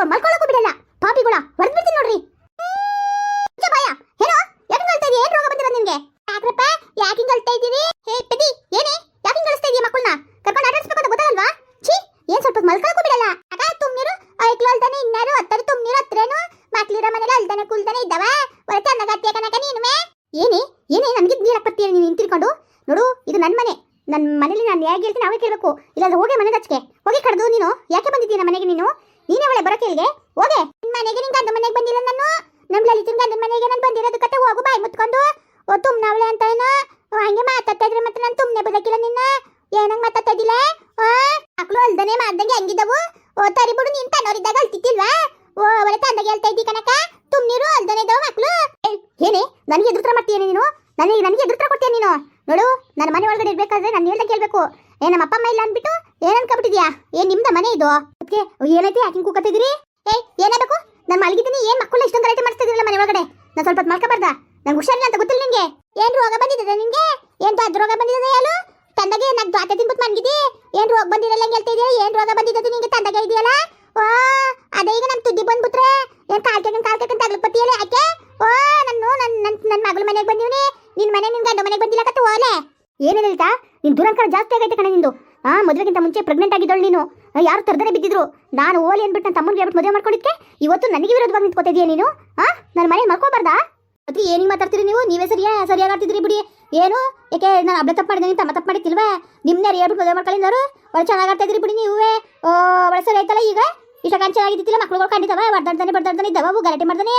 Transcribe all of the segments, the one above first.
ಸ್ವಲ್ಪ ಮಲ್ಕೊಳ್ಳೋಕು ಬಿಡಲ್ಲ. ಪಾಪಿಗಳ ಹೊರದ್ ಬಿಡ್ತೀನಿ ನೋಡ್ರಿ ಭಯ ಏನೋ? ಯಾಕೆ ಹೇಳ್ತಾ ಇದೀಯ? ಏನ್ ರೋಗ ಬಂದಿರ ನಿನ್ಗೆ? ಯಾಕ್ರಪ್ಪ? ಯಾಕೆ ಹೇಳ್ತಾ ಇದೀವಿ ಹೇ ಪೆದಿ ಏನೇ? ಯಾಕೆ ಕಳಿಸ್ತಾ ಇದೀಯ ಮಕ್ಕಳನ್ನ? ಕರ್ಕೊಂಡು ಆಟಾಡಿಸ್ಬೇಕು ಅಂತ ಗೊತ್ತಾಗಲ್ವಾ? ಛೀ, ಏನ್ ಸ್ವಲ್ಪ ಮಲ್ಕೊಳ್ಳೋಕು ಬಿಡಲ್ಲ. ತುಮ್ ನೀರು ಐಕ್ಲು ಅಲ್ದಾನೆ ಇನ್ನಾರು, ಹತ್ತರ ತುಮ್ನೀರು ಹತ್ರೇನು. ಮಕ್ಳಿರೋ ಮನೇಲಿ ಅಲ್ದಾನೆ ಕುಲ್ದಾನೆ ಇದ್ದಾವ. ಹೊರತೆ ಚೆನ್ನಾಗತ್ತೀಯ ಕನಕ ನೀನುವೆ ಏನೇ ಏನೇ, ನನಗೆ ನೀರಕ್ಕೆ ಬರ್ತೀಯ ನೀನು ನಿಂತಿರ್ಕೊಂಡು ನೋಡು, ಇದು ನನ್ನ ಮನೆ. ನನ್ನ ಮನೇಲಿ ನಾನು ಹೇಗೆ ಹೇಳ್ತೀನಿ ಅವೇ ಕೇಳಬೇಕು. ಇಲ್ಲಾಂದ್ರೆ ಹೋಗಿ ಮನೆಗೆ ಹಚ್ಕೆ ಹೋಗಿ ಕಡ್ದು ನೀನು. ಯಾಕೆ ಬಂದಿದ್ದೀಯ ಮನೆಗೆ ನೀನು? ನೀನೇ ಒಳ್ಳೆ ಬರೋಕೆ ಇಲ್ಲಿಗೆ? ಹೋಗೆ. ನಿನ್ನ ಮನೆಗೆ, ನಿನ್ ಗಂಡ ಮನೆಗೆ ಬಂದಿಲ್ಲ ನಾನು? ನಮ್ಮ ಲಲಿತನ ಗಂಡನ ಮನೆಗೆ ನಾನು ಬಂದಿರೋದು ಕತೆ ಹೋಗು, ಬಾಯಿ ಮುತ್ಕೊಂಡು. ಓ ತುಮ್ನ ಅವಳೆ ಅಂತ ಏನೋ? ಹಂಗೆ ಮಾತಾಡ್ತಾ ಇದ್ರೆ ಮತ್ತೆ ನಾನು ತುಮ್ನೆ ಬದಕಿಲ್ಲ ನಿನ್ನ. ಏನಂಗ್ ಮಾತಾಡ್ತಾ ಇದ್ದಿಲ್ಲ ಆ? ಮಕ್ಕಳು ಅಲ್ದನೆ ಮಾಡ್ದಂಗೆ ಹಂಗಿದ್ದವು ಓ, ತರಿ ಬಿಡು, ನೀನ್ ತನ್ನೋರಿದ್ದಾಗ ಅಲ್ತಿತ್ತಿಲ್ವಾ ಓ, ಅವಳೆ ತಂದಾಗ ಹೇಳ್ತಾ ಇದ್ದಿ ಕನಕ ತುಮ್ನೀರು ಅಲ್ದನೆ ಇದ್ದವು ಮಕ್ಕಳು ಏನೇ? ನನಗೆ ಎದುರುತ್ರ ಮಾಡ್ತೀಯ ನೀನು? ನನಗೆ ನನಗೆ ಎದುರುತ್ರ ಕೊಡ್ತೀಯ ನೀನು? ನೋಡು, ನನ್ನ ಮನೆ ಒಳಗಡೆ ಇರ್ಬೇಕಾದ್ರೆ ನಾನು ಹೇಳ್ದಂಗೆ ಕೇಳಬೇಕು. ಏ ನಮ್ಮ ಅಪ್ಪ ಅಮ್ಮ ಇಲ್ಲ ಅಂದ್ಬಿಟ್ಟು ಏನ್ ಅನ್ಕೊಬಿಟ್ಟಿದ್ಯಾ ಏನ್ ನಿಮ್ದ ಮನೆ ಇದು? ಅದಕ್ಕೆ ಏನೈತಿ? ಯಾಕೆ ಕೂಕತ್ತಿದ್ರಿ ಏ ಏನಾಗಬೇಕು ನಾನು ಮಲಗಿದ್ದೀನಿ, ಏನ್ ಮಕ್ಕಳು ಇಷ್ಟೊಂದು ಗಲಾಟೆ ಮಾಡಿಸ್ತಿದ್ರಲ್ಲ ಮನೆ ಒಳಗಡೆ? ನಾನು ಸ್ವಲ್ಪ ಮಲ್ಕಬಾರ್ದ? ನಂಗೆ ಹುಷಾರಿಲ್ಲ ಅಂತ ಗೊತ್ತಿಲ್ಲ ನಿಂಗೆ? ಏನ್ ರೋಗ ಬಂದಿದೆ ನಿಂಗೆ? ಏನ್ ರೋಗ ಬಂದಿದೆ ಹೇಳು? ತಂದಗೆ ನಾಲ್ಕು ದ್ವಾತೆ ತಿನ್ಬಿಟ್ಟು ಮನ್ಗಿದಿ ಏನ್ ರೋಗ ಬಂದಿರಲ್ಲ ಹೆಂಗ್ ಹೇಳ್ತಾ ರೋಗ ಬಂದಿದ್ದು ನಿಂಗೆ ತಂದಗೆ ಇದೆಯಲ್ಲ? ಓ, ಅದೇ ಈಗ ನಮ್ಮ ತುದ್ದಿ ಬಂದ್ಬಿಟ್ರೆ? ಏನ್ ಕಾಲ್ ಕೆಕನ್ ಕಾಲ್ ಬತ್ತೀಯಲ್ಲ ಯಾಕೆ ಓ, ನನ್ನ ನನ್ನ ನನ್ ನನ್ನ ಮಗಳ ಮನೆಗೆ ಬಂದಿವ್ನಿ. ನಿನ್ ಮನೆ ನಿನ್ ಗಂಡ ಮನೆಗೆ ಬಂದಿಲ್ಲ ಕತ್ತು ಓಲೆ? ಏನೇನು ಹೇಳ್ತಾ ನಿನ್ ದುರಂಕಾರ ಜಾಸ್ತಿ ಆಗೈತೆ ಕಣ ನಿಂದು. ಆ, ಮದುವೆಗಿಂತ ಮುಂಚೆ ಪ್ರೆಗ್ನೆಂಟ್ ಆಗಿದ್ದಳು ನೀನು. ಯಾರು ತರದೇ ಬಿದ್ದಿದ್ರು? ನಾನು ಓಲಿ ಅಂದ್ಬಿಟ್ಟು ನನ್ನ ತಮ್ಮನಿಗೆ ಹೇಳ್ಬಿಟ್ಟು ಮದುವೆ ಮಾಡ್ಕೊಂಡಿದ್ಕೆ? ಇವತ್ತು ನನಗೆ ವಿರೋಧವಾಗಿ ನಿಂತ್ಕೋತಿದ್ಯಾ ನೀನು? ಆ? ನನ್ನ ಮನೆ ಮರ್ಕೋಬಾರ್ದಾ ಮತ್ತೆ ಏನಿಗೆ ಮಾತಾಡ್ತೀರಿ ನೀವು? ನೀವೇ ಸರಿಯಾ? ಸರಿಯಾಗಿ ಆಡ್ತಿದ್ರಿ ಬಿಡಿ. ಏನು? ಯಾಕೆ ನಾನು ಅಬ್ಳೆ ತಪ್ಪು ಮಾಡಿದ್ದೀನಿ ತಮ್ಮ ತಪ್ಪು ಮಾಡಿತ್ತಿಲ್ವಾ ನಿಮ್ಮನ್ನ ಹೇಳ್ಬಿಟ್ಟು ಮದುವೆ ಮಾಡ್ಕೊಳ್ಳಿದ್ರು ಒಳ್ಳೆ ಚೆನ್ನಾಗಿ ಆಡ್ತಾ ಇದ್ರಿ ಬಿಡಿ ನೀವೇ. ಒಳ್ಳೆ ಸರಿ ಆಯ್ತಲ್ಲ ಈಗ? ಇಷ್ಟೊಂದು ಚೆನ್ನಾಗಿದ್ದಿಲ್ಲ ಮಕ್ಳುಗಳು ಕಂಡಿದ್ದಾವೆ? ಬರ್ದಾಡ್ತಾನೆ ಬರ್ದಾಡ್ತಾನೆ ಇದ್ದಾವೆ? ಅವು ಗಲಾಟೆ ಮಾಡ್ತಾನೆ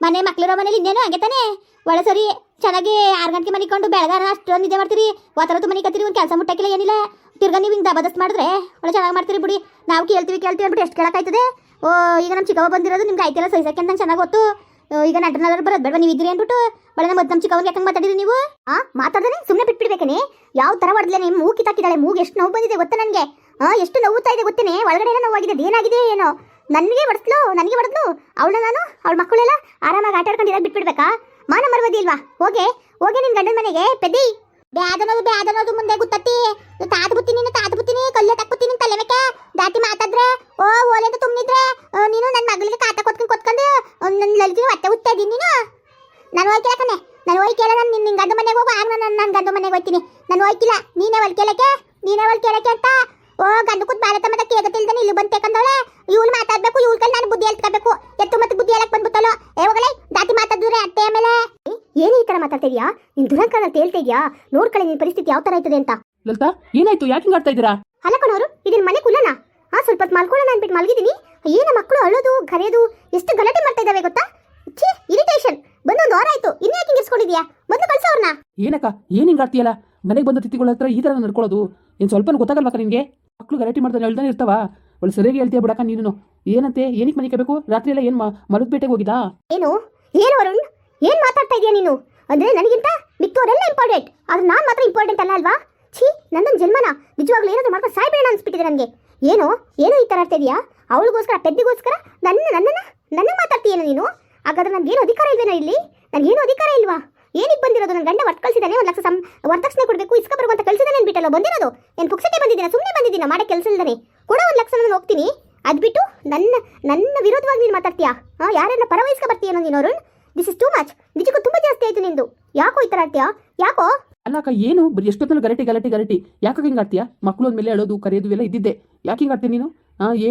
ಮನೆ ಮಕ್ಳಿರೋ ಮನೇಲಿ ಇನ್ನೇನು ಹಂಗೆ ತಾನೆ? ಒಳ್ಳೆ ಸರಿ. ಚೆನ್ನಾಗಿ ಆರು ಗಂಟೆ ಮನಿಕೊಂಡು ಬೆಳಗಾರ ಅಷ್ಟೊಂದು ನಿದ್ದೆ ಮಾಡ್ತೀರಿ? ಒತ್ತರದ್ದು ಮನೆ ಕತ್ತೀರಿ, ಒಂದು ಕೆಲಸ ಮುಟ್ಟಕ್ಕಿಲ್ಲ ಏನಿಲ್ಲ. ತಿರ್ಗಾ ನೀವು ಹಿಂಗೆ ಜಬರ್ದಸ್ತ್ ಮಾಡಿದ್ರೆ ಒಳ್ಳೆ ಚೆನ್ನಾಗಿ ಮಾಡ್ತೀರಿ ಬಿಡಿ. ನಾವು ಕೇಳ್ತೀವಿ ಕೇಳ್ತೀವಿ ಅಂದ್ಬಿಟ್ಟು ಎಷ್ಟು ಕೇಳಕ್ಕಾಯ್ತದೆ? ಓ, ಈಗ ನಮ್ಮ ಚಿಕ್ಕವ ಬಂದಿರೋದು ನಿಮ್ಗೆ ಆಯ್ತಿಲ್ಲ ಸಹಿಸಕ್ಕೆ ಅಂತ ಚೆನ್ನಾಗಿ ಗೊತ್ತು. ಈಗ ನಟನಲ್ಲರು ಬರೋದು ಬೇಡ ನೀವು ಇದ್ರಿ ಅಂದ್ಬಿಟ್ಟು? ಬಡ ನಮ್ಮ ನಮ್ಮ ಚಿಕ್ಕವ್ರಿಗೆ ಯಾಕಂಗೆ ಮಾತಾಡಿದ್ರಿ ನೀವು. ಆ ಮಾತಾಡಿದ್ರೆ ಸುಮ್ಮನೆ ಬಿಟ್ಬಿಡ್ಬೇಕೇನೆ? ಯಾವ ಥರ ಹೊಡೆದ್ಲೆ ನಿಮ್ಮ ಮೂಗು ಕಿತ್ತಾಕಿದ್ದಾಳೆ, ಮೂಗು ಎಷ್ಟು ನೋವು ಬಂದಿದೆ ಗೊತ್ತಾ ನನಗೆ? ಹಾಂ ಎಷ್ಟು ನೋವು ಇದೆ ಗೊತ್ತೇನೆ? ಒಳಗಡೆ ಏನೋ ನೋವಾಗಿದೆ ಏನಾಗಿದೆ ಏನೋ? ನನಗೆ ಹೊಡೆದ್ಲು ನನಗೆ ಹೊಡೆದ್ಲು? ಅವಳನ್ನ ನಾನು ಅವಳ ಮಕ್ಕಳೆಲ್ಲ ಆರಾಮಾಗಿ ಆಟ ಆಡ್ಕೊಂಡಿರೋ ಬಿಟ್ಬಿಡ್ಬೇಕಾ? ಮಾನ ಮರವದಿ ಇಲ್ವಾ ಹೋಗೆ ಹೋಗೆ ನಿನ್ ಗಂಡನ ಮನೆಗೆ ಪೆದಿ ಬ್ಯಾದನೋದು ಬ್ಯಾದನೋದು ಮುಂದೆ ಗುತ್ತತ್ತಿ. ತಾತ ಬುತ್ತಿ, ನೀನು ತಾತ ಬುತ್ತಿನಿ ಕಲ್ಲೆ ತಕ್ಬುತ್ತೀನಿ ತಲೆ ಮೇಕೆ. ದಾಟಿ ಮಾತಾದ್ರೆ, ಓ, ಓಲೆ ಅಂತ ತುಂಬಿದ್ರೆ ನೀನು ನನ್ನ ಮಗಳಿಗೆ ಕಾಟ ಕೊತ್ಕೊಂಡು ಕೊತ್ಕೊಂಡು ನನ್ನ ಲಲಿತಿನ ಹೊಟ್ಟೆ ಉತ್ತಾ ನೀನು. ನಾನು ಹೋಗಿ ಕಣೆ. ನಾನು ಕೇಳ ನಾನು ನಿನ್ನ ಗಂಡ ಮನೆಗೆ ಹೋಗು. ಆಗ ನಾನು ನನ್ನ ಗಂಡ ಮನೆಗೆ ಹೋಗ್ತೀನಿ. ನಾನು ಹೋಯ್ಕಿಲ್ಲ. ನೀನೇ ಒಲ್ ಕೇಳಕ್ಕೆ ನೀನೇ ಒಲ್ ಕೇಳಕ್ಕೆ ಅಂತ ಓ ಗಂಡು ಕೂತ್ ಬಾಳ ಮತ್ತೆ ಕೇಗತ್ತಿಲ್ದಾನೆ ಇಲ್ಲಿ ಬಂದು ತೆಕ್ಕಂದವಳೆ ಇವನು ಮಾತಾಡ್ಬೇಕು ಇವಳ ಕೈ ನಾನು ಬುದ್ಧಿ ಹೇಳ್ಕೋಬೇಕು ಎತ್ತು ಮತ್ತೆ ಬುದ್ಧಿ ಹೇಳಕ್ ಬಂದ್ಬಿಟ್ಟಲೋ ಏ ಹೋಗಲೇ ದಾಟಿ ಮಾತಾಡಿದ್ರೆ ಅತ್ತೆ ಆಮೇಲೆ. ಏನು ಈ ತರ ಮಾತಾಡ್ತಾ ಇದೀಯಾ ನಿನ್ ದುರಂಕಾರ ಅಂತ ಹೇಳ್ತಿದ್ಯಾ ನೋಡ್ಕೊಳ್ಳಿ ನಿನ್ ಪರಿಸ್ಥಿತಿ ಯಾವ ತರ ಆಯ್ತದೆ ಅಂತ. ಲಲಿತಾ ಏನಾಯ್ತು? ಯಾಕೆ ಹಿಂಗ್ ಆಡ್ತಾ ಇದ್ದೀರಾ? ಅಲ್ಲ ಕಣವರು ಇದನ್ ಮನೆ ಕುಲ್ಲನ ಆ ಸ್ವಲ್ಪ ಹೊತ್ತು ಮಲ್ಕೊಳ್ಳೋಣ ಅನ್ಬಿಟ್ಟು ಮಲಗಿದ್ದೀನಿ ಏನ ಮಕ್ಕಳು ಅಳೋದು ಕರೆಯೋದು ಎಷ್ಟು ಗಲಾಟೆ ಮಾಡ್ತಾ ಇದಾವೆ ಗೊತ್ತಾ? ಛೀ ಇರಿಟೇಷನ್ ಬಂದು ಒಂದು ವಾರ ಆಯ್ತು ಇನ್ನು ಯಾಕೆ ಹಿಂಗಿಸ್ಕೊಂಡಿದ್ಯಾ ಮೊದಲು ಕಳ್ಸ ಅವ್ರನ್ನ ಏನಕ್ಕ ಏನ್ ಹಿಂಗ್ ಆಡ್ತೀಯಲ್ಲ? ಮನೆಗೆ ಬಂದ ತಿಥಿಗಳ ಹತ್ರ ಈ ತರ ನಡ್ಕೊಳ್ಳೋದು. ಏನು ಸ್ವಲ್ಪ ಗೊತ್ತಾಗಲ್ವಾಕ ನಿನಗೆ? ಮಕ್ಕಳು ಗಲಾಟೆ ಮಾಡ್ತಾನೆ ಹೇಳ್ತಾನೆ ಇರ್ತಾವ. ಒಳ್ಳೆ ಸರಿಯಾಗಿ ಹೇಳ್ತೀಯ ಬಿಡಕ್ಕ ನೀನು ಏನಂತೆ? ಏನಕ್ಕೆ ಮನೆ ಕಬೇಕು ರಾತ್ರಿ ಎಲ್ಲ ಏನು ಮಲಗ್ಬೇಟೆಗೆ ಹೋಗಿದಾ ಏನು? ಏನು ವರುಣ್ ಏನ್ ಮಾತಾಡ್ತಾ ಇದೀಯ ನೀನು? ಅಂದ್ರೆ ನನಗಿಂತ ಮಿಕ್ಕವರೆಲ್ಲ ಇಂಪಾರ್ಟೆಂಟ್ ಆದ್ರೆ ನಾನ್ ಮಾತ್ರ ಇಂಪಾರ್ಟೆಂಟ್ ಅಲ್ಲ ಅಲ್ವಾ? ಛೀ ನನ್ನೊಂದು ಜನ್ಮನ. ನಿಜವಾಗ್ಲೂ ಏನಾದ್ರು ಮಾಡ್ಕೊಂಡು ಸಾಯ್ಬೇಡ ಅನ್ಸ್ಬಿಟ್ಟಿದೆ ನನಗೆ. ಏನು? ಏನು ಈ ತರ ಆಡ್ತಾ ಇದೀಯಾ? ಅವಳಿಗೋಸ್ಕರ, ಪೆದ್ದಿಗೋಸ್ಕರ ನನ್ನ, ನನ್ನನ್ನ, ನನ್ನ ಮಾತಾಡ್ತೀಯೇನು ನೀನು? ಹಾಗಾದ್ರೆ ನನ್ಗೇನು ಅಧಿಕಾರ ಇಲ್ವೇನೋ ಇಲ್ಲಿ? ನನ್ಗೇನು ಅಧಿಕಾರ ಇಲ್ವಾ? ಏನಕ್ಕೆ ಬಂದಿರೋದು? ನನ್ನ ಗಂಡ ವರ್ಕ್ ಕಳಿಸಿದಾನೆ, ಒಂದು ಲಕ್ಷ ಸಂ ವರದಕ್ಷಿಣೆ ಕೊಡಬೇಕು, ಇಸ್ಕ ಬರುವಂತ ಕಳಿಸಿದಾನೆ ಬಿಟ್ಟಲ್ಲ ಬಂದಿರೋದು? ಏನು ಪುಕ್ಸಕ್ಕೆ ಬಂದಿದ್ದೀನ? ಸುಮ್ಮನೆ ಬಂದಿದ್ದೀನಿ? ಮಾಡೋ ಕೆಲಸ ಇಲ್ಲದೇ ಕೂಡ ಒಂದು ಲಕ್ಷ ನಾನು ಹೋಗ್ತೀನಿ. ಅದ್ಬಿಟ್ಟು ನನ್ನ ನನ್ನ ವಿರೋಧವಾಗಿ ನೀನು ಮಾತಾಡ್ತೀಯಾ? ಹಾಂ ಯಾರನ್ನ ಪರವಹಿಸ್ಕ ಬರ್ತೀಯನೋ ನೀನು Arun this is too much ನಿಜಕ್ಕೂ ತುಂಬ ಜಾಸ್ತಿ ಆಯ್ತು ನಿಂದು. ಯಾಕೋ ಈ ಥರ ಆಡ್ತೀಯಾ? ಯಾಕೋ? ಅಲ್ಲ ಅಕ್ಕ, ಏನು? ಬರೀ ಎಷ್ಟೊತ್ತಲ್ಲಿ ಗಲಾಟೆ ಗಲಾಟೆ ಗಲಾಟೆ. ಯಾಕೆ ಹಿಂಗೆ ಆಡ್ತೀಯಾ ಮಕ್ಕಳು ಒಂದ್ಮೇಲೆ ಅಳೋದು, ಕರೆಯೋದು ಎಲ್ಲ ಇದ್ದಿದ್ದೆ. ಯಾಕೆ ಹಿಂಗೆ ಆಡ್ತೀಯ ನೀನು?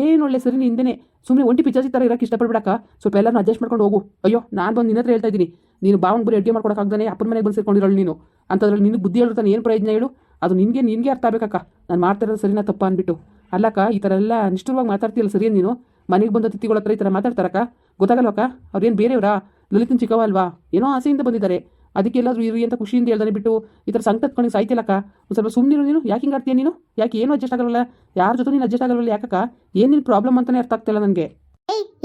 ಏನು ಒಳ್ಳೆ ಸರಿ ಹಿಂದೆನೆ. ಸುಮ್ಮನೆ ಒಂಟಿ ಪಿಚಾಸಿ ಥರ ಇರೋಕೆ ಇಷ್ಟಪಡ್ಬಿಡಕ್ಕ. ಸ್ವಲ್ಪ ಎಲ್ಲರೂ ಅಡ್ಜಸ್ಟ್ ಮಾಡ್ಕೊಂಡು ಹೋಗು. ಅಯ್ಯೋ ನಾನು ಬಂದು ನಿನ್ನ ಹತ್ರ ಹೇಳ್ತಾ ಇದ್ದೀನಿ. ನೀನು ಬಾವನ್ ಬರೀ ಅಡುಗೆ ಮಾಡ್ಕೊಡೋಕ್ಕಾಗ್ದೇ ಅಪ್ಪನ ಮನೆಗೆ ಬಂದು ನೀನು. ಅಂಥದ್ರಲ್ಲಿ ನಿನಗೆ ಬುದ್ಧಿ ಹೇಳ್ತಾನೆ ಏನು ಪ್ರಯೋಜನ ಹೇಳು? ಅದು ನಿನಗೆ ನಿನಗೆ ಅರ್ಥ ಆಗಬೇಕಕ್ಕ. ನಾನು ಮಾಡ್ತಾ ಇರೋದು ಸರಿನಾ ತಪ್ಪ ಅಂದ್ಬಿಟ್ಟು. ಅಲ್ಲಕ್ಕ, ಈ ಥರ ಎಲ್ಲ ನಿಷ್ಠುರವಾಗಿ ಮಾತಾಡ್ತೀಯಲ್ಲ ಸರಿ ನೀನು? ಮನೆಗೆ ಬಂದ ತಿಥಿಗಳ ಹತ್ರ ಈ ಥರ ಮಾತಾಡ್ತಾರಕ್ಕ? ಗೊತ್ತಾಗಲ್ವಕ್ಕ? ಅವ್ರೇನು ಬೇರೆಯವರಾ? ಲಲಿತನ ಚಿಕ್ಕವ ಅಲ್ವಾ? ಏನೋ ಆಸೆಯಿಂದ ಬಂದಿದ್ದಾರೆ. ಅದಕ್ಕೆಲ್ಲಾದ್ರೂ ಇರಿ ಅಂತ ಖುಷಿಯಿಂದ ಹೇಳ್ದಾನೆ ಬಿಟ್ಟು ಈ ಥರ ಸಂಕಟ ಹತ್ಕೊಂಡು ಸಾಯ್ತಿಲ್ಲಕ್ಕ? ಒಂದು ಸ್ವಲ್ಪ ಸುಮ್ಮನಿರು ನೀನು. ಯಾಕೆ ಹಿಂಗೆ ಆಡ್ತೀಯ ನೀನು? ಯಾಕೆ ಏನು ಅಡ್ಜಸ್ಟ್ ಆಗಲ್ಲ ಯಾರ ಜೊತೆ ನೀನು ಅಡ್ಜಸ್ಟ್ ಆಗಲ್ಲ ಯಾಕಕ್ಕ? ಏನು ಪ್ರಾಬ್ಲಮ್ ಅಂತಲೇ ಅರ್ಥ ಆಗ್ತಿಲ್ಲ ನನಗೆ.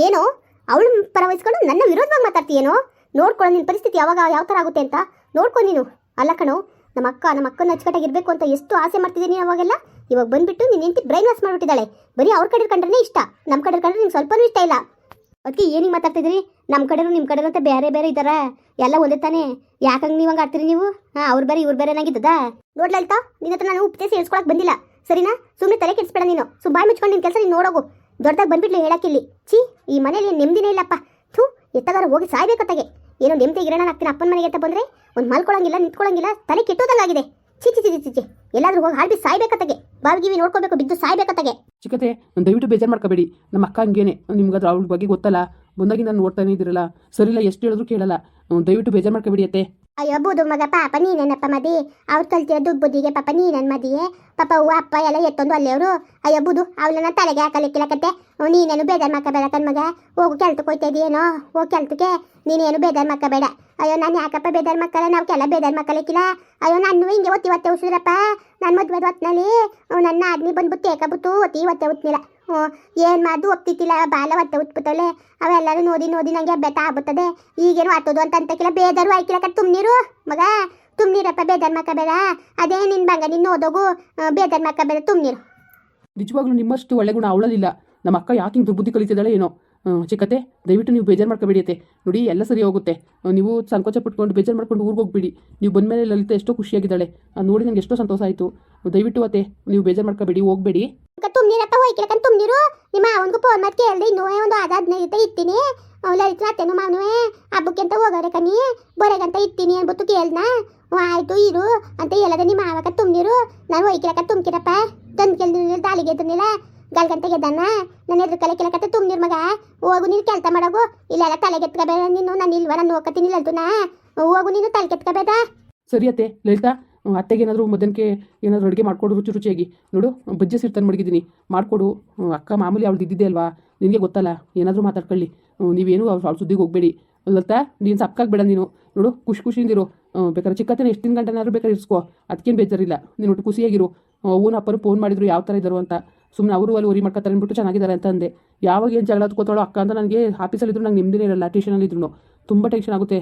ಏನು? ಅವಳು ಪರವಹಿಸ್ಕೊಂಡು ನನ್ನ ವಿರೋಧವಾಗಿ ಮಾತಾಡ್ತೀಯೇನೋ ನೋಡ್ಕೊಳ್ಳೋ ನಿನ್ನ ಪರಿಸ್ಥಿತಿ ಯಾವಾಗ, ಯಾವ ಥರ ಆಗುತ್ತೆ ಅಂತ? ನೋಡ್ಕೊ ನೀನು. ಅಲ್ಲ ಕಣೋ, ನಮ್ಮ ಅಕ್ಕ, ನಮ್ಮ ಅಕ್ಕನ ಅಚ್ಚುಕಟ್ಟಾಗಿ ಇರಬೇಕು ಅಂತ ಎಷ್ಟು ಆಸೆ ಮಾಡ್ತಿದ್ದೀನಿ ಅವಾಗೆಲ್ಲ? ಇವಾಗ ಬಂದ್ಬಿಟ್ಟು ನಿನ್ನ ಹೆಂಡತಿ ಬ್ರೈನ್ ವಾಶ್ ಮಾಡಿಬಿಟ್ಟಿದ್ದಾಳೆ. ಬರೀ ಅವ್ರ ಕಡೆ ಕಂಡ್ರೆ ಇಷ್ಟ. ನಮ್ಮ ಕಡೆ ಕಂಡ್ರೆ ನಿಂಗೆ ಸ್ವಲ್ಪನೂ ಇಷ್ಟ ಇಲ್ಲ. ಅದಕ್ಕೆ ಏನಿಗೆ ಮಾತಾಡ್ತಿದ್ದೀರಿ? ನಮ್ಮ ಕಡೆನೂ ನಿಮ್ಮ ಕಡೆನೂ ಅಂತ ಬೇರೆ ಬೇರೆ ಇದ್ದಾರ ಎಲ್ಲ ಒಂದೇ ತಾನೆ. ಯಾಕಂಗೆ ನೀವಂಗ ಹಂಗೆ ಆಡ್ತೀರಿ ನೀವು? ಹಾಂ, ಅವ್ರು ಬೇರೆ ಇವ್ರು ಬೇರೆ ಏನಾಗಿದ್ದದ ನೋಡ್ಲಲ್ತಾ ನಿನ್ನ ಹತ್ರ ನಾನು ಉಪದೇಶ ಸೇರಿಸ್ಕೊಳಕ್ ಬಂದಿಲ್ಲ. ಸರಿನಾ? ಸುಮ್ಮನೆ ತಲೆ ಕೆಡಿಸ್ಬೇಡ ನೀನು. ಸುಮ್ ಬಾಯ್ ಮುಚ್ಕೊಂಡು ನಿನ್ನ ಕೆಲಸ ನೀನು ನೋಡೋಗು. ದೊಡ್ಡದಾಗ ಬಂದ್ಬಿಟ್ಲು ಹೇಳಕ್ಕಿಲ್ಲಿ. ಛೀ, ಈ ಮನೇಲಿ ನೆಮ್ಮದಿನೇ ಇಲ್ಲಪ್ಪ. ಥೂ, ಎತ್ತಗಾರ ಹೋಗಿ ಸಾಯ್ಬೇಕತ್ತಾಗೆ ಏನೋ ನೆಮ್ಮದಿ ಗಿರಣ ಆಗ್ತೀನಿ ಅಪ್ಪನ ಮನೆಗೆ ಅಂತ ಬಂದರೆ ಒಂದು ಮಲ್ಕೊಳಂಗಿಲ್ಲ, ನಿಂತ್ಕೊಳಂಗಿಲ್ಲ, ತಲೆ ಕೆಟ್ಟೋದಂಗಾಗಿದೆ. ಚಿ ಛೀ ಛೀ ಛೀ ಎಲ್ಲಾದ್ರೂ ಹೋಗಿ ಹಾಡ್ಬಿ ಸಾಯ್ಬೇಕತ್ತಾಗೆ. ಬಾವಿಗಿವಿ ನೋಡ್ಕೋಬೇಕು, ಬಿದ್ದು ಸಾಯ್ಬೇಕತ್ತಾಗೆ. ಚಿಕ್ಕತೆ ದಯವಿಟ್ಟು ಬೇಜಾರು ಮಾಡ್ಕೋಬೇಡಿ. ನಮ್ಮ ಅಕ್ಕ ಹಂಗೇನೆ. ನಿಮ್ಗೆ ಅದು ಅವಳ ಬಗ್ಗೆ ಗೊತ್ತಲ್ಲ? ಬಂದಾಗಿ ನಾನು ನೋಡ್ತಾನೆ ಇದ್ದೀರಲ್ಲ? ಸರಿಲ್ಲ, ಎಷ್ಟು ಹೇಳಿದ್ರು ಕೇಳಲ್ಲ. ದಯವಿಟ್ಟು ಬೇಜಾರು ಮಾಡ್ಕೋಬೇಡಿ ಅತ್ತೆ. ಅಯ್ಯೋ, ಬೂದು ಮಗ, ಪಾಪ ನೀನೇನಪ್ಪ ಮದಿ? ಅವ್ರು ಕಲ್ತಿರೋ ದುಡ್ಡು ಬುದ್ಧಿಗೆ ಪಾಪ ನೀನನ್ ಮದಿಯೇ? ಪಾಪ ಅವ್ವ, ಅಪ್ಪ ಎಲ್ಲ ಎತ್ತೊಂದು ಅಲ್ಲೇವ್ರು? ಅಯ್ಯೋ, ಬುದು, ಅವಳನ್ನ ತಲೆಗೆ ಹಾಕಲಿಕ್ಕಿಲ್ಲಕತ್ತೆ ನೀನೇನು ಬೇಜಾರು ಮಕ್ಕಬೇಡ ಕಣ್ ಮಗ. ಹೋಗು ಕೆಲ್ತಕ್ಕೆ ಹೋಯ್ತಾ ಇದೆಯೇನೋ? ಹೋಗಿ ಕೆಲ್ತಕ್ಕೆ ನೀನೇನು ಬೇಜಾರು ಮಾಡ್ಕೋಬೇಡ. ಅಯ್ಯೋ, ನಾನು ಯಾಕಪ್ಪ ಬೇಜಾರು ಮಕ್ಕಳ ನಾವು ಕೆಲ ಬೇಜಾರು ಮಕ್ಕಳಿಕ್ಕಿಲ್ಲ ಅಯ್ಯೋ ನಾನು ಹಿಂಗೆ ಒತ್ತಿ, ಒತ್ತೆ ಉಸಿರಪ್ಪ ನಾನು ಮದುವೆ ಹೊತ್ನಲ್ಲಿ. ನನ್ನ ಆದ್ನಿ ಬಂದ್ಬಿಟ್ಟು ಏಕಬಿಟ್ಟು ಒತ್ತಿ, ಒತ್ತೆ ಉತ್ನಿಲ್ಲ ಏನು ಮಾಡೋದು ಒಪ್ತಿತ್ತಿಲ್ಲ ಬಾಲ ಹೊತ್ತೆ ಉತ್ಬಿಟ್ಟಲೆ ಅವೆಲ್ಲರೂ ನೋಡಿ ನೋಡಿ ನನಗೆ ಬೆಟ ಆಗ್ಬಿಡ್ತದೆ ಈಗೇನು ಆತದು ಅಂತ ಅಂತಕ್ಕಿಲ್ಲ ಬೇಜಾರು ಆಯ್ಕಿಲ್ಲ ತುಮ್ನೀರು, ಮಗ. ತುಮ್ನೀರಪ್ಪ ಮಕ್ಕ ಬೇಡ ಅದೇ ನಿನ್ನ ಬಂಗ ನಿನ್ನ ಓದೋಗು ಬೇದರ್ ಮಕ್ಕ ಬೇಡ ತುಮ್ನೀರು. ನಿಜವಾಗ್ಲೂ ನಿಮ್ಮಷ್ಟು ಒಳ್ಳೆ ಗುಣ ಅವಳಲಿಲ್ಲ ನಮ್ಮ ಅಕ್ಕ ಯಾಕೆ ದುರ್ಬುದ್ಧಿ ಕಲಿತಿದ್ದಾಳೆ ಏನೋ. ಹ್ಮ್, ಚಿಕ್ಕತ್ತೆ ದಯವಿಟ್ಟು ನೀವು ಬೇಜಾರು ಮಾಡ್ಕೋಬೇಡಿ ಅತ್ತೆ ನೋಡಿ ಎಲ್ಲ ಸರಿ ಹೋಗುತ್ತೆ. ನೀವು ಸಂಕೋಚ ಪಟ್ಕೊಂಡು ಬೇಜಾರು ಮಾಡ್ಕೊಂಡು ಊರಿಗೆ ಹೋಗ್ಬಿಡಿ. ನೀವು ಬಂದ ಮೇಲೆ ಲಲಿತ ಎಷ್ಟೋ ಖುಷಿಯಾಗಿದ್ದಾಳೆ. ಅದು ನೋಡಿ ನನಗೆ ಎಷ್ಟೋ ಸಂತೋಷ ಆಯಿತು. ದಯವಿಟ್ಟು ಅತ್ತೆ ನೀವು ಬೇಜಾರು ಮಾಡ್ಕೋಬೇಡಿ ಹೋಗ್ಬೇಡಿ. ಅಕ್ಕ ತುಮ್ನೀರಪ್ಪ ಹೋಯ್ಕಿಲ್ಲ ತುಂಬಿರು ನಿಮ್ಮ ಅವನಿಗೂ ಫೋನ್ ಮಾಡಿ ಕೇಳಿದೆ ಇನ್ನೂ ಒಂದು ಆದ ಹದಿನೈದು ಇರ್ತೀನಿ. ಲಲಿತ ಅತ್ತೆನು ಮಾವನುವೆ ಹಬ್ಬಕ್ಕೆ ಅಂತ ಹೋಗೋರೆ ಕನಿ ಬರೋಗಂತ ಇರ್ತೀನಿ ಅನ್ಬಿಟ್ಟು ಕೇಳ್ದ ಆಯ್ತು ಇರು. ಅಂತ ಹೇಳದೆ ನಿಮ್ಮ ಮಾವಕ್ಕ ತುಂಬಿರು ನಾನು ಹೋಯ್ಕಿಲಕ್ಕ ತುಂಬಿರಪ್ಪ ತಂದು ಕೇಳಿದ್ರೆ ದಾಳಿಗೆ ಎದ್ದಿಲ್ಲ ಗಲ್ಗಂಟೆಗೆ ಎದ್ದಾನ? ನನ್ನ ಎದುರು ಕಲೆ ಕೆಲಕತ್ತೆ ತುಮ್ನೀರ್ ಮಗ. ಹೋಗು, ನೀನು ಕೆಲಸ ಮಾಡೋಗು. ತಲೆ ಕೆತ್ಕೋಬೇಡ ನೀನು. ನಾನು ಇಲ್ವ ನಾನು ಹೋಗತ್ತೀನಿ ಇಲ್ಲ ಹೋಗು, ನೀನು ತಲೆ ಕೆತ್ಕೋಬೇಡ. ಸರಿ ಅತ್ತೆ, ಲಲಿತಾ. ಅತ್ತೆಗೆ ಏನಾದರೂ ಮಧ್ಯಾಹ್ನಕ್ಕೆ ಏನಾದರೂ ಅಡುಗೆ ಮಾಡ್ಕೊಡು ರುಚಿ ರುಚಿಯಾಗಿ. ನೋಡು, ಬಜ್ಜಿ ತಂದು ಮಡಗಿದ್ದೀನಿ. ಮಾಡಿಕೊಡು. ಅಕ್ಕ ಮಾಮೂಲಿ ಅವಳು ಇದ್ದಿದ್ದೆ ಅಲ್ವಾ? ನಿನಗೆ ಗೊತ್ತಲ್ಲ, ಏನಾದರೂ ಮಾತಾಡ್ಕೊಳ್ಳಿ. ನೀವೇನು ಅವ್ಳ ಸುದ್ದಿಗೆ ಹೋಗಬೇಡಿ. ಲಲಿತಾ, ನೀನು ಸಪ್ಕಾಗಬೇಡ ನೀನು. ನೋಡು, ಖುಷಿ ಖುಷಿಯಿಂದಿರು. ಬೇಕಾದ್ರೆ ಚಿಕ್ಕತ್ತನ ಎಷ್ಟು ಗಂಟನಾದ್ರೂ ಬೇಕಾದ್ರೆ ಇರಿಸ್ಕೋ. ಅದಕ್ಕೇನು ಬೇಜಾರಿಲ್ಲ. ನೀನು ಒಟ್ಟು ಖುಷಿಯಾಗಿರು. ಅವನ ಅಪ್ಪರು ಫೋನ್ ಮಾಡಿದ್ರು ಯಾವ ಥರ ಇದ್ದರು ಅಂತ. ಸುಮ್ಮನೆ ಅವರು ಅಲ್ಲಿ ಊರಿ ಮಾಡ್ಕೊತಾರೆ ಅಂದ್ಬಿಟ್ಟು ಚೆನ್ನಾಗಿದ್ದಾರೆ ಅಂತ ಅಂದೆ. ಯಾವಾಗ ಏನು ಜಗಳ ಕೂತಾಳೋ ಅಕ್ಕ ಅಂತ ನನಗೆ ಆಫೀಸಲ್ಲಿದ್ರು ನಂಗೆ ನೆಮ್ಮದಿನೇ ಇರಲ್ಲ ಟ್ಯೂಷನಲ್ಲಿದ್ರು ತುಂಬ ಟೆನ್ಷನ್ ಆಗುತ್ತೆ.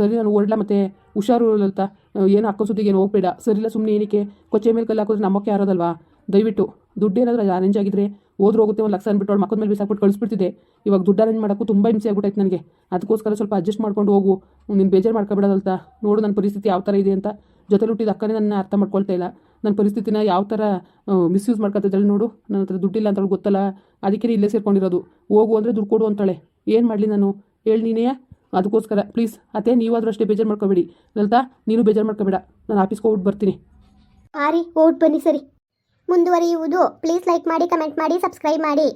ಸರಿ ನಾನು ಹೊರಡ್ಲಾ ಮತ್ತೆ? ಹುಷಾರು ಅಂತ ಏನು ಅಕ್ಕ ಸುದ್ದಿಗೆ ಏನು ಹೋಗ್ಬೇಡ. ಸರಿಲ್ಲ ಸುಮ್ಮನೆ ಏನಕ್ಕೆ? ಕೊಚ್ಚೆ ಮೇಲೆ ಕಲ್ಲು ಹಾಕೋದ್ರೆ ನಮ್ಮಕ್ಕೆ ಯಾರೋದಲ್ವಾ? ದಯವಿಟ್ಟು, ದುಡ್ಡು ಏನಾದರೂ ಅರೇಂಜ್ ಆಗಿದ್ರೆ ಓದ್ರು ಹೋಗುತ್ತೆ, ಒಂದು ಲಕ್ಷ ಅಂದ್ಬಿಟ್ಟು ಅವ್ಳು ಮಕ್ಕದ ಮೇಲೆ ಬಿಸಾಕ್ಬಿಟ್ಟು ಕಳಿಸ್ಬಿಡ್ತಿದ್ದೆ. ಇವಾಗ ದುಡ್ಡು ಅರೇಂಜ್ ಮಾಡೋಕ್ಕೂ ತುಂಬ ಹಿಂಸೆ ಆಗ್ಬಿಟ್ಟೈತೆ ನನಗೆ. ಅದಕ್ಕೋಸ್ಕರ ಸ್ವಲ್ಪ ಅಡ್ಜಸ್ಟ್ ಮಾಡ್ಕೊಂಡು ಹೋಗು. ನೀನು ಬೇಜಾರು ಮಾಡ್ಕೊಬಿಡೋದಲ್ತ ನೋಡು ನನ್ನ ಪರಿಸ್ಥಿತಿ ಯಾವ ಥರ ಇದೆ ಅಂತ. ಜೊತೆ ಹುಟ್ಟಿದ ಅಕ್ಕನೇ ನನ್ನ ಅರ್ಥ ಮಾಡ್ಕೊಳ್ತಾ ಇಲ್ಲ. ನನ್ನ ಪರಿಸ್ಥಿತಿನ ಯಾವ ಥರ ಮಿಸ್ಯೂಸ್ ಮಾಡ್ಕೊತಿದ್ದಾಳೆ ನೋಡು. ನನ್ನ ಹತ್ರ ದುಡ್ಡಿಲ್ಲ ಅಂತ ಗೊತ್ತಲ್ಲ. ಅದಕ್ಕೆ ಇಲ್ಲೇ ಸೇರ್ಕೊಂಡಿರೋದು. ಹೋಗು ಅಂದರೆ ದುಡ್ಡು ಕೊಡು ಅಂತಾಳೆ. ಏನು ಮಾಡಲಿ ನಾನು? ಹೇಳಿ ನೀನೇ ಅದಕ್ಕೋಸ್ಕರ ಪ್ಲೀಸ್ ಅತ್ತೆ, ನೀವಾದರೂ ಅಷ್ಟೇ ಬೇಜಾರು ಮಾಡ್ಕೋಬೇಡಿ. ಲಲಿತಾ, ನೀನು ಬೇಜಾರು ಮಾಡ್ಕೋಬೇಡ. ನಾನು ಆಫೀಸ್ಗೆ ಹೋಗ್ಬಿಟ್ಟು ಬರ್ತೀನಿ. ಆರಿ ಹೋಗ್ಬಿಟ್ಟು ಬನ್ನಿ, ಸರಿ. ಮುಂದುವರಿಯುವುದು ಪ್ಲೀಸ್ ಲೈಕ್ ಮಾಡಿ ಕಮೆಂಟ್ ಮಾಡಿ ಸಬ್ಸ್ಕ್ರೈಬ್ ಮಾಡಿ.